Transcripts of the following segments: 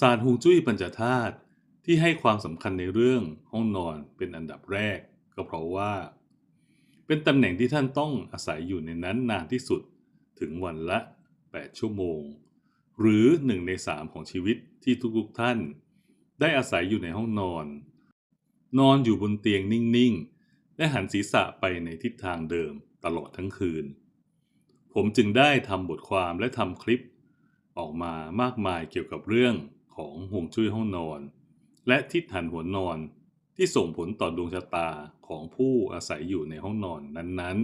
ศาสตร์ฮวงจุ้ยปัญจธาตุที่ให้ความสำคัญในเรื่องห้องนอนเป็นอันดับแรก ก็เพราะว่า เป็นตำแหน่งที่ท่านต้องอาศัยอยู่ในนั้นนานที่สุดถึงวันละ 8 ชั่วโมง หรือ 1 ใน 3 ของชีวิตที่ทุกๆท่าน ได้อาศัยอยู่ในห้องนอน นอนอยู่บนเตียงนิ่งๆ และหันศีรษะไปในทิศทางเดิมตลอดทั้งคืน ผมจึงได้ทำบทความและทำคลิป ออกมามากมายเกี่ยวกับเรื่อง ของฮวงจุ้ยห้องนอน และทิศหันหัวนอนที่ส่งผลต่อดวงชะตาของผู้อาศัยอยู่ในห้องนอนนั้น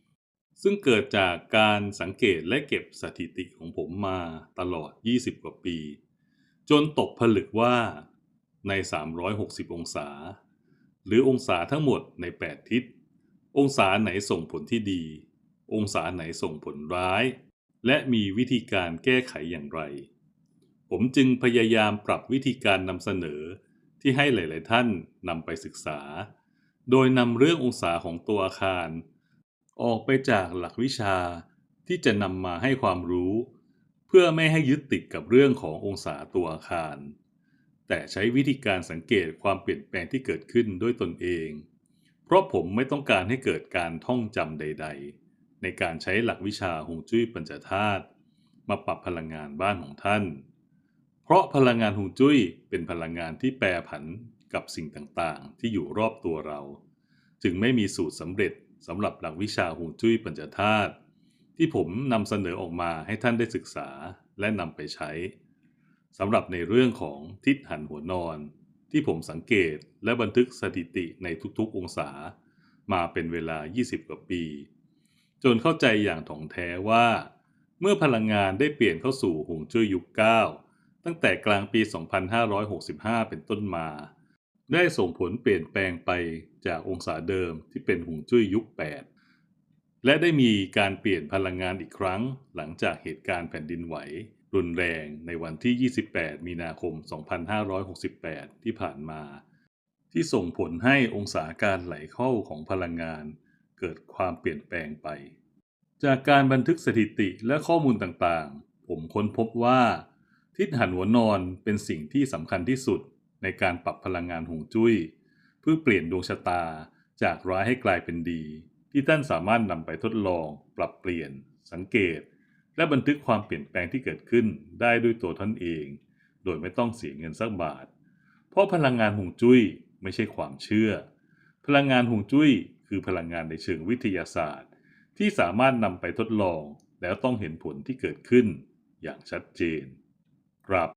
ๆ ซึ่งเกิดจากการสังเกตและเก็บสถิติของผมมาตลอด 20 กว่าปี จนตกผลึกว่าใน 360 องศา หรือองศาทั้งหมดใน 8 ทิศ องศาไหนส่งผลที่ดี องศาไหนส่งผลร้าย และมีวิธีการแก้ไขอย่างไร ผมจึงพยายามปรับวิธีการนำเสนอที่ให้หลาย ๆ ท่านนำไปศึกษา โดยนำเรื่ององศาของตัวอาคาร ออกไปจากหลักวิชาที่จะนำมาให้ความรู้ เพื่อไม่ให้ยึดติดกับเรื่องขององศาตัวอาคาร แต่ใช้วิธีการสังเกตความเปลี่ยนแปลงที่เกิดขึ้นด้วยตนเอง เพราะผมไม่ต้องการให้เกิดการท่องจำใด ๆ ในการใช้หลักวิชาฮวงจุ้ยปัญจธาตุมาปรับพลังงานบ้านของท่าน เพราะพลังงานฮวงจุ้ยเป็นพลังงานที่แปรผันกับสิ่งต่างๆ ที่อยู่รอบตัวเรา จึงไม่มีสูตรสำเร็จสำหรับหลักวิชาฮวงจุ้ยปัญจธาตุที่ผมนำเสนอออกมาให้ท่านได้ศึกษาและนำไปใช้สำหรับในเรื่องของทิศหันหัวนอน ที่ผมสังเกตและบันทึกสถิติในทุกๆองศา มาเป็นเวลา 20 กว่าปี จนเข้าใจอย่างถ่องแท้ว่า เมื่อพลังงานได้เปลี่ยนเข้าสู่ฮวงจุ้ยยุค9 ตั้งแต่กลางปี 2565 เป็นต้นมา ได้ส่งผลเปลี่ยนแปลงไปจากองศาเดิมที่เป็นฮวงจุ้ยยุค 8 และได้มีการเปลี่ยนพลังงานอีกครั้ง หลังจากเหตุการณ์แผ่นดินไหว รุนแรงในวันที่ 28 มีนาคม 2568 ที่ผ่านมา ที่ส่งผลให้องศาการไหลเข้าของพลังงานเกิดความเปลี่ยนแปลงไป จากการบันทึกสถิติและข้อมูลต่างๆ ผมค้นพบว่า ทิศหันหัวนอนเป็นสิ่งที่สำคัญที่สุดในการปรับพลังงานหงจุ้ย เพื่อเปลี่ยนดวงชะตาจากร้ายให้กลายเป็นดี ที่ท่านสามารถนำไปทดลอง ปรับเปลี่ยน สังเกต และบันทึกความเปลี่ยนแปลงที่เกิดขึ้นได้ด้วยตัวท่านเอง โดยไม่ต้องเสียเงินสักบาท เพราะพลังงานหงจุ้ยไม่ใช่ความเชื่อ พลังงานหงจุ้ย คือพลังงานในเชิงวิทยาศาสตร์ ที่สามารถนำไปทดลอง แล้วต้องเห็นผลที่เกิดขึ้น อย่างชัดเจน ครับ